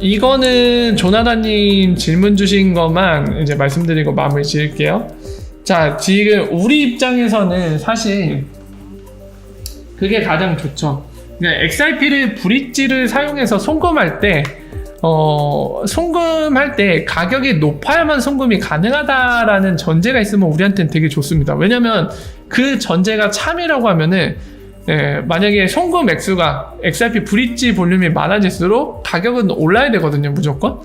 이거는 조나단님 질문 주신 것만 이제 말씀드리고 마무리 지을게요. 자, 지금 우리 입장에서는 사실 그게 가장 좋죠. XRP를 브릿지를 사용해서 송금할 때, 어, 송금할 때 가격이 높아야만 송금이 가능하다라는 전제가 있으면 우리한테는 되게 좋습니다. 왜냐면 그 전제가 참이라고 하면은 예, 만약에 송금 액수가 XRP 브릿지 볼륨이 많아질수록 가격은 올라야 되거든요, 무조건.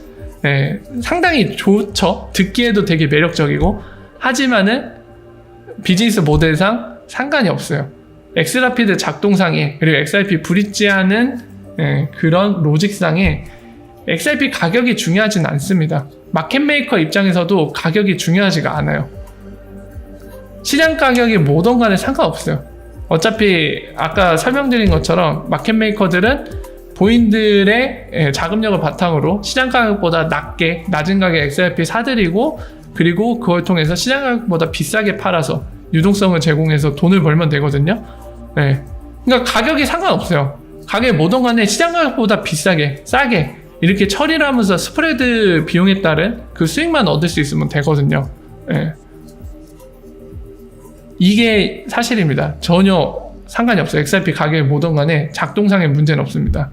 예, 상당히 좋죠. 듣기에도 되게 매력적이고. 하지만은 비즈니스 모델상 상관이 없어요. 엑스라피드 작동상에 그리고 XRP 브릿지하는 예, 그런 로직상에 XRP 가격이 중요하진 않습니다. 마켓메이커 입장에서도 가격이 중요하지가 않아요. 시장 가격이 뭐든 간에 상관없어요. 어차피 아까 설명드린 것처럼 마켓메이커들은 본인들의 예, 자금력을 바탕으로 시장 가격보다 낮게 낮은 가격에 XRP 사들이고 그리고 그걸 통해서 시장 가격보다 비싸게 팔아서 유동성을 제공해서 돈을 벌면 되거든요. 네. 그러니까 가격이 상관없어요. 가격이 뭐든 간에 시장 가격보다 비싸게 싸게 이렇게 처리를 하면서 스프레드 비용에 따른 그 수익만 얻을 수 있으면 되거든요. 네. 이게 사실입니다. 전혀 상관이 없어요. XRP 가격이 뭐든 간에 작동상의 문제는 없습니다.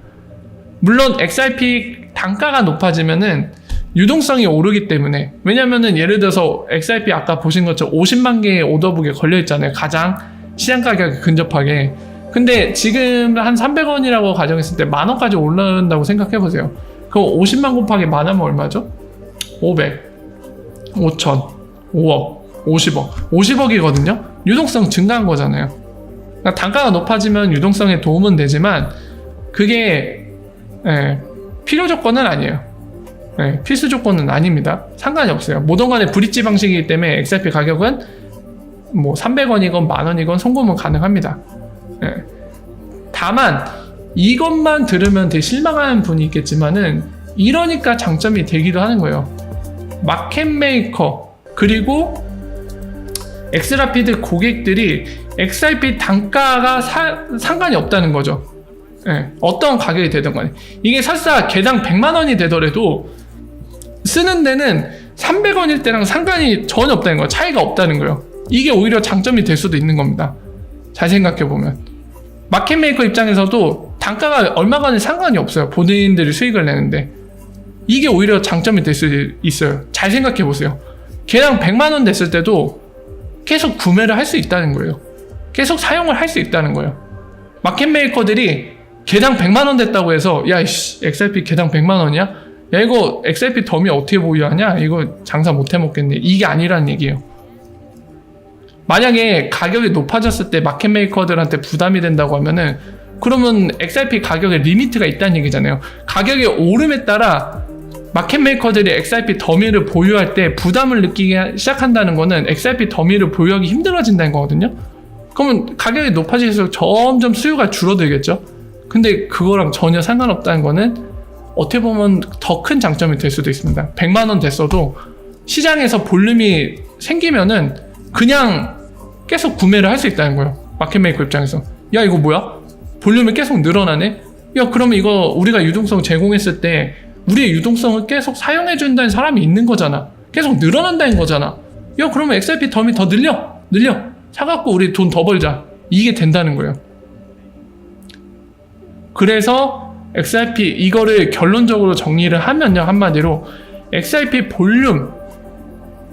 물론 XRP 단가가 높아지면은 유동성이 오르기 때문에 왜냐면은 예를 들어서 XRP 아까 보신 것처럼 50만 개의 오더북에 걸려 있잖아요. 가장 시장 가격에 근접하게. 근데 지금 한 300원이라고 가정했을 때 만 원까지 올라온다고 생각해 보세요. 그럼 50만 곱하기 만 하면 얼마죠? 500, 5천, 5억, 50억. 50억이거든요. 유동성 증가한 거잖아요. 그러니까 단가가 높아지면 유동성에 도움은 되지만 그게 예, 필요 조건은 아니에요. 예, 필수 조건은 아닙니다. 상관이 없어요. 모든 간에 브릿지 방식이기 때문에 XRP 가격은 뭐 300원이건 만 원이건 송금은 가능합니다. 예. 다만 이것만 들으면 되게 실망하는 분이 있겠지만은 이러니까 장점이 되기도 하는 거예요. 마켓 메이커 그리고 엑스라피드 고객들이 XRP 단가가 사- 상관이 없다는 거죠. 예, 어떤 가격이 되든 간에 이게 설사 개당 100만 원이 되더라도 쓰는 데는 300원일 때랑 상관이 전혀 없다는 거예요. 차이가 없다는 거예요. 이게 오히려 장점이 될 수도 있는 겁니다. 잘 생각해 보면 마켓 메이커 입장에서도 단가가 얼마간에 상관이 없어요. 본인들이 수익을 내는데 이게 오히려 장점이 될 수 있어요. 잘 생각해 보세요. 개당 100만 원 됐을 때도 계속 구매를 할 수 있다는 거예요. 계속 사용을 할 수 있다는 거예요. 마켓 메이커들이 개당 100만 원 됐다고 해서 야 이씨 XRP 개당 100만 원이야? 야 이거 XRP 덤이 어떻게 보유하냐? 이거 장사 못 해먹겠네. 이게 아니라는 얘기예요. 만약에 가격이 높아졌을 때 마켓 메이커들한테 부담이 된다고 하면은 그러면 XRP 가격에 리미트가 있다는 얘기잖아요. 가격이 오름에 따라 마켓 메이커들이 XRP 더미를 보유할 때 부담을 느끼기 시작한다는 거는 XRP 더미를 보유하기 힘들어진다는 거거든요. 그러면 가격이 높아질수록 점점 수요가 줄어들겠죠. 근데 그거랑 전혀 상관없다는 거는 어떻게 보면 더 큰 장점이 될 수도 있습니다. 100만 원 됐어도 시장에서 볼륨이 생기면은 그냥 계속 구매를 할 수 있다는 거예요. 마켓 메이커 입장에서. 야, 이거 뭐야? 볼륨이 계속 늘어나네? 야, 그러면 이거 우리가 유동성 제공했을 때 우리의 유동성을 계속 사용해준다는 사람이 있는 거잖아. 계속 늘어난다는 거잖아. 야, 그러면 XRP 덤이 더 늘려. 늘려. 사갖고 우리 돈 더 벌자. 이게 된다는 거예요. 그래서 XRP 이거를 결론적으로 정리를 하면요 한마디로 XRP 볼륨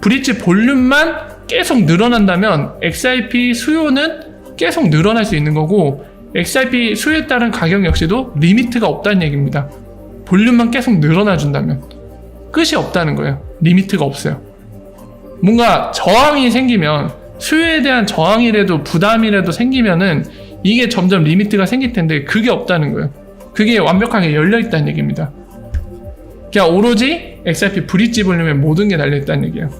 브릿지 볼륨만 계속 늘어난다면 XRP 수요는 계속 늘어날 수 있는 거고 XRP 수요에 따른 가격 역시도 리미트가 없다는 얘기입니다. 볼륨만 계속 늘어나 준다면 끝이 없다는 거예요. 리미트가 없어요. 뭔가 저항이 생기면 수요에 대한 저항이라도 부담이라도 생기면은 이게 점점 리미트가 생길 텐데 그게 없다는 거예요. 그게 완벽하게 열려 있다는 얘기입니다. 그냥 오로지 XRP 브릿지 볼륨에 모든 게 달려 있다는 얘기예요.